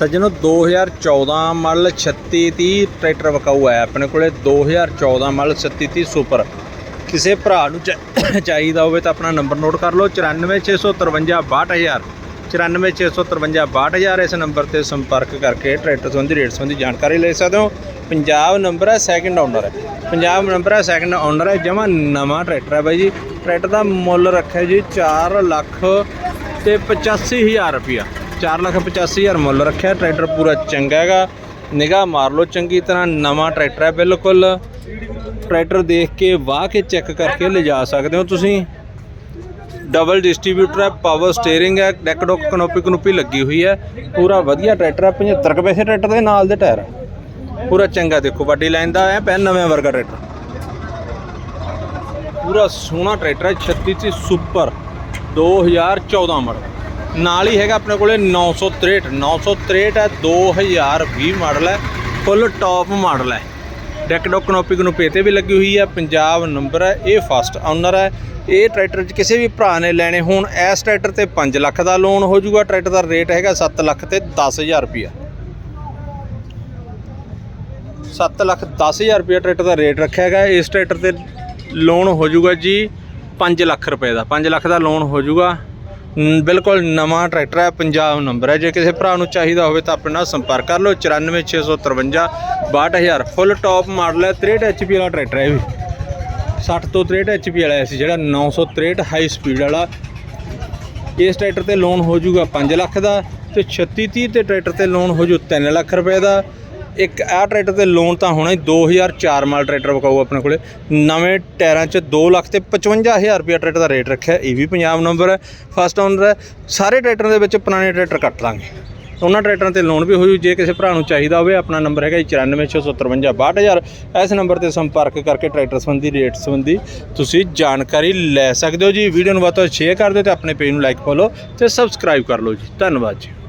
ਸੱਜਣੋ 2014 model 3630 tractor ਵਿਕਾਊ ਹੈ, ਆਪਣੇ ਕੋਲੇ 2014 ਮਾਡਲ 3630 ਸੁਪਰ। ਕਿਸੇ ਭਰਾ ਨੂੰ ਚਾਹੀਦਾ ਹੋਵੇ ਤਾਂ ਆਪਣਾ ਨੰਬਰ ਨੋਟ ਕਰ ਲਓ 9465562000 9465562000 ਇਸ ਨੰਬਰ ਤੇ ਸੰਪਰਕ ਕਰਕੇ ਟਰੈਕਟਰ ਸੰਬੰਧੀ, ਰੇਟ ਸੰਬੰਧੀ ਜਾਣਕਾਰੀ ਲੈ ਸਕਦੇ ਹੋ। ਪੰਜਾਬ ਨੰਬਰ ਹੈ ਸੈਕੰਡ ਓਨਰ ਹੈ। ਪੰਜਾਬ ਨੰਬਰ ਹੈ ਸੈਕੰਡ ਓਨਰ ਹੈ, ਜਮਾ ਨਵਾਂ ਟਰੈਕਟਰ ਹੈ ਬਾਈ ਜੀ। ਟਰੈਕਟਰ ਦਾ ਮੁੱਲ ਰੱਖਿਆ ਜੀ 4 ਲੱਖ ਤੇ 85000 ਰੁਪਿਆ 4 ਲੱਖ 85000 ਮੁੱਲ ਰੱਖਿਆ, ਟਰੈਕਟਰ ਪੂਰਾ ਚੰਗਾ ਹੈਗਾ। ਨਿਗਾਹ ਮਾਰ ਲਓ ਚੰਗੀ ਤਰ੍ਹਾਂ, ਨਵਾਂ ਟਰੈਕਟਰ ਹੈ ਬਿਲਕੁਲ। ਟਰੈਕਟਰ ਦੇਖ ਕੇ, ਵਾਹ ਕੇ ਚੈੱਕ ਕਰਕੇ ਲਿਜਾ ਸਕਦੇ ਹੋ ਤੁਸੀਂ। ਡਬਲ ਡਿਸਟ੍ਰੀਬਿਊਟਰ ਹੈ, ਪਾਵਰ ਸਟੀਅਰਿੰਗ ਹੈ, ਡੈਕ ਡੋਕ ਕਨੋਪੀ ਕਨੋਪੀ ਲੱਗੀ ਹੋਈ ਹੈ। ਪੂਰਾ ਵਧੀਆ ਟਰੈਕਟਰ ਹੈ 75 ਕੁ ਪੈਸੇ ਟਰੈਕਟਰ ਦੇ ਨਾਲ ਦੇ ਟਾਇਰ। ਪੂਰਾ ਚੰਗਾ ਦੇਖੋ, ਵੱਡੀ ਲਾਈਨ ਦਾ ਹੈ ਪੈਨ ਨਵੇਂ ਵਰਗਾ ਟਰੈਕਟਰ। ਪੂਰਾ ਸੋਹਣਾ ਟਰੈਕਟਰ ਹੈ 36 ਚ ਸੁਪਰ। 2014 ਮਾਡਲ। ਨਾਲ ਹੀ ਹੈਗਾ ਆਪਣੇ ਕੋਲੇ 963 963 ਹੈ 2020 ਮਾਡਲ ਹੈ, ਫੁੱਲ ਟੌਪ ਮਾਡਲ ਹੈ। ਡੈਕ ਡੋਕ ਕਨੋਪੀ ਕਨੋਪੀ ਤੇ ਵੀ ਲੱਗੀ ਹੋਈ ਹੈ, ਪੰਜਾਬ ਨੰਬਰ ਹੈ, ਇਹ ਫਸਟ ਓਨਰ ਹੈ। ਇਹ ਟਰੈਕਟਰ 'ਚ ਕਿਸੇ ਵੀ ਭਰਾ ਨੇ ਲੈਣੇ ਹੋਣ, ਇਸ ਟਰੈਕਟਰ ਤੇ 5 ਲੱਖ ਦਾ ਲੋਨ ਹੋ ਜਾਊਗਾ, ਟਰੈਕਟਰ ਦਾ ਰੇਟ ਹੈਗਾ 7 ਲੱਖ ਤੇ 10000 ਰੁਪਿਆ 7 ਲੱਖ 10000 ਰੁਪਏ ਟਰੈਕਟਰ ਦਾ ਰੇਟ ਰੱਖਿਆ ਹੈਗਾ, ਇਸ ਟਰੈਕਟਰ ਤੇ ਲੋਨ ਹੋ ਜਾਊਗਾ ਜੀ 5 ਲੱਖ ਰੁਪਏ ਦਾ 5 ਲੱਖ ਦਾ ਲੋਨ ਹੋ ਜਾਊਗਾ। ਬਿਲਕੁਲ ਨਵਾਂ ਟਰੈਕਟਰ ਹੈ, ਪੰਜਾਬ ਨੰਬਰ ਹੈ। ਜੇ ਕਿਸੇ ਭਰਾ ਨੂੰ ਚਾਹੀਦਾ ਹੋਵੇ ਤਾਂ ਆਪਣੇ ਨਾਲ ਸੰਪਰਕ ਕਰ ਲਓ। 94653 62000 ਫੁੱਲ ਟੌਪ ਮਾਡਲ ਹੈ 63 HP ਵਾਲਾ ਟਰੈਕਟਰ ਹੈ ਇਹ ਵੀ। 60 ਤੋਂ 63 HP ਵਾਲਾ ਸੀ, ਜਿਹੜਾ 963 ਹਾਈ ਸਪੀਡ ਵਾਲਾ। ਇਸ ਟਰੈਕਟਰ ਤੇ ਲੋਨ ਹੋ ਜਾਊਗਾ 5 ਲੱਖ ਦਾ ਤੇ 36 30 ਤੇ ਟਰੈਕਟਰ ਤੇ ਲੋਨ ਹੋ ਜੂ 3 ਲੱਖ ਰੁਪਏ ਦਾ। ਇੱਕ ਆਹ ਟਰੈਕਟਰ ਤੇ ਲੋਨ ਤਾਂ ਹੋਣਾ ਹੀ 2004 ਮਾਲ ਟਰੈਕਟਰ ਵਿਕਾਊ ਆਪਣੇ ਕੋਲੇ। ਨਵੇਂ ਟਾਇਰਾਂ 'ਚ 2 ਲੱਖ ਤੇ 55000 ਰੁਪਏ ਟਰੈਕਟਰ ਦਾ ਰੇਟ ਰੱਖਿਆ, ਇਹ ਵੀ ਪੰਜਾਬ ਨੰਬਰ ਹੈ। ਫਸਟ ਓਨਰ ਹੈ, ਸਾਰੇ ਟਰੈਕਟਰਾਂ ਦੇ ਵਿੱਚ ਪੁਰਾਣੇ ਟਰੈਕਟਰ ਕੱਟ ਲਾਂਗੇ ਉਹਨਾਂ ਟਰੈਕਟਰਾਂ ਤੇ ਲੋਨ ਵੀ ਹੋਈ ਜੇ ਕਿਸੇ ਭਰਾ ਨੂੰ ਚਾਹੀਦਾ ਹੋਵੇ, ਆਪਣਾ ਨੰਬਰ ਹੈਗਾ 9465562000 ਇਸ ਨੰਬਰ ਤੇ ਸੰਪਰਕ ਕਰਕੇ ਟਰੈਕਟਰ ਸੰਬੰਧੀ, ਰੇਟ ਸੰਬੰਧੀ ਤੁਸੀਂ ਜਾਣਕਾਰੀ ਲੈ ਸਕਦੇ ਹੋ ਜੀ। ਵੀਡੀਓ ਨੂੰ ਵੱਧ ਤੋਂ ਵੱਧ ਸ਼ੇਅਰ ਕਰ ਦਿਓ ਤੇ ਆਪਣੇ ਪੇਜ ਨੂੰ ਲਾਈਕ ਫੋਲੋ ਤੇ ਸਬਸਕ੍ਰਾਈਬ ਕਰ ਲਓ ਜੀ। ਧੰਨਵਾਦ ਜੀ।